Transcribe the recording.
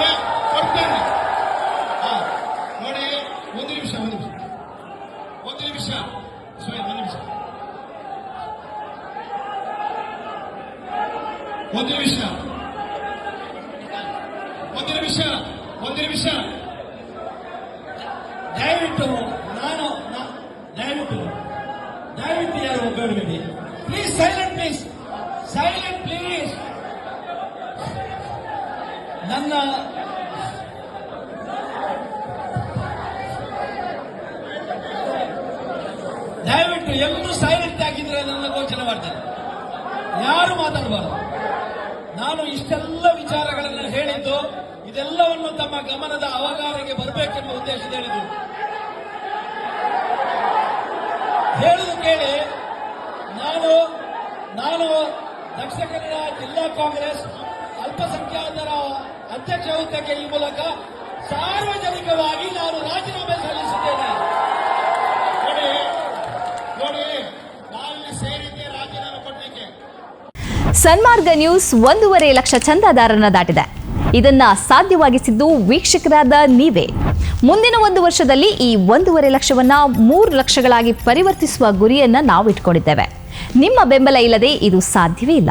ಕೊಡ್ತಾರೆ ಕೊಡ್ತಾರೆ ನೋಡಿ, ಒಂದು ನಿಮಿಷ ಒಂದು ನಿಮಿಷ. ಒಂದು ನಿಮಿಷ. ಸ್ವಯಂ ಒಂದು ನಿಮಿಷ. ಒಂದು ನಿಮಿಷ. ಒಂದು ನಿಮಿಷ ಒಂದು ನಿಮಿಷ. ದಯವಿಟ್ಟು ನಾನು ದಯವಿಟ್ಟು ದಯವಿಟ್ಟು ಯಾರು ಒಬ್ಬರಬೇಡಿ please silent please silent please ನನ್ನ ದಯವಿಟ್ಟು ಎಲ್ಲರೂ ಸೈಲೆಂಟ್ ಆಗಿದ್ರೆ ನನ್ನ ಘೋಷಣೆ ಮಾಡ್ತಾರೆ. ಯಾರು ಮಾತಾಡಬಾರದು. ನಾನು ಇಷ್ಟೆಲ್ಲ ವಿಚಾರಗಳನ್ನು ಹೇಳಿದ್ದು, ಇದೆಲ್ಲವನ್ನು ತಮ್ಮ ಗಮನದ ಅವಗಾರಕ್ಕೆ ಬರಬೇಕೆಂಬ ಉದ್ದೇಶದ ಹೇಳಿದ್ರು ಹೇಳುದು ಕೇಳಿ, ನಾನು ನಾನು ದಕ್ಷಿಣ ಕನ್ನಡ ಜಿಲ್ಲಾ ಕಾಂಗ್ರೆಸ್ ಅಲ್ಪಸಂಖ್ಯಾತರ ಅಧ್ಯಕ್ಷ ಹುದ್ದೆಗೆ ಈ ಮೂಲಕ ಸಾರ್ವಜನಿಕವಾಗಿ ನಾನು ರಾಜೀನಾಮೆ ಸಲ್ಲಿಸಿದ್ದೇನೆ ನೋಡಿ ನೋಡಿ ನಾವಿಲ್ಲಿ ಸೇರಿದ್ದೆ ರಾಜೀನಾಮೆ ಕೊಡ್ಲಿಕ್ಕೆ ಸನ್ಮಾರ್ಗ ನ್ಯೂಸ್ ಒಂದೂವರೆ ಲಕ್ಷ ಚಂದಾದಾರರನ್ನ ದಾಟಿದೆ. ಇದನ್ನ ಸಾಧ್ಯವಾಗಿಸಿದ್ದು ವೀಕ್ಷಕರಾದ ನೀವೇ. ಮುಂದಿನ ಒಂದು ವರ್ಷದಲ್ಲಿ ಈ ಒಂದೂವರೆ ಲಕ್ಷವನ್ನ ಮೂರು ಲಕ್ಷಗಳಾಗಿ ಪರಿವರ್ತಿಸುವ ಗುರಿಯನ್ನ ನಾವು ಇಟ್ಕೊಂಡಿದ್ದೇವೆ ನಿಮ್ಮ ಬೆಂಬಲ ಇಲ್ಲದೆ ಇದು ಸಾಧ್ಯವೇ ಇಲ್ಲ.